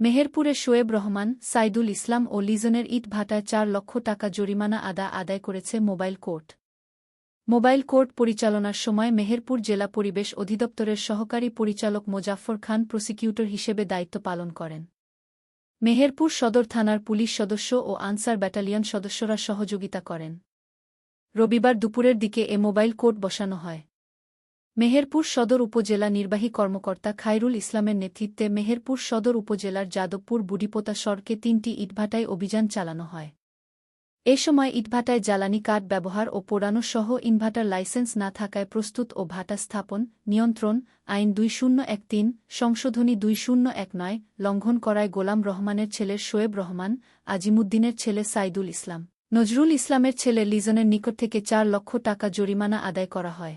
মেহেরপুরে শোয়েব রহমান, সাইদুল ইসলাম ও লিজনের ইট ভাটায় চার লক্ষ টাকা জরিমানা আদা আদায় করেছে মোবাইল কোর্ট। মোবাইল কোর্ট পরিচালনার সময় মেহেরপুর জেলা পরিবেশ অধিদপ্তরের সহকারী পরিচালক মোজাফর খান প্রসিকিউটর হিসেবে দায়িত্ব পালন করেন। মেহেরপুর সদর থানার পুলিশ সদস্য ও আনসার ব্যাটালিয়ন সদস্যরা সহযোগিতা করেন। রবিবার দুপুরের দিকে এ মোবাইল কোর্ট বসানো হয়। মেহেরপুর সদর উপজেলা নির্বাহী কর্মকর্তা খায়রুল ইসলামের নেতৃত্বে মেহেরপুর সদর উপজেলার যাদবপুর বুড়িপোতা সড়কে তিনটি ইটভাটায় অভিযান চালানো হয়। এ সময় ইটভাটায় জ্বালানি কাঠ ব্যবহার ও পোড়ানো সহ ইনভার্টার লাইসেন্স না থাকায় প্রস্তুত ও ভাটা স্থাপন, নিয়ন্ত্রণ, আইন দুই শূন্য এক তিন, সংশোধনী দুই শূন্য এক নয়, লঙ্ঘন করায় গোলাম রহমানের ছেলে শোয়েব রহমান, আজিমুদ্দিনের ছেলে সাইদুল ইসলাম। নজরুল ইসলামের ছেলে লিজনের নিকট থেকে চার লক্ষ টাকা জরিমানা আদায় করা হয়।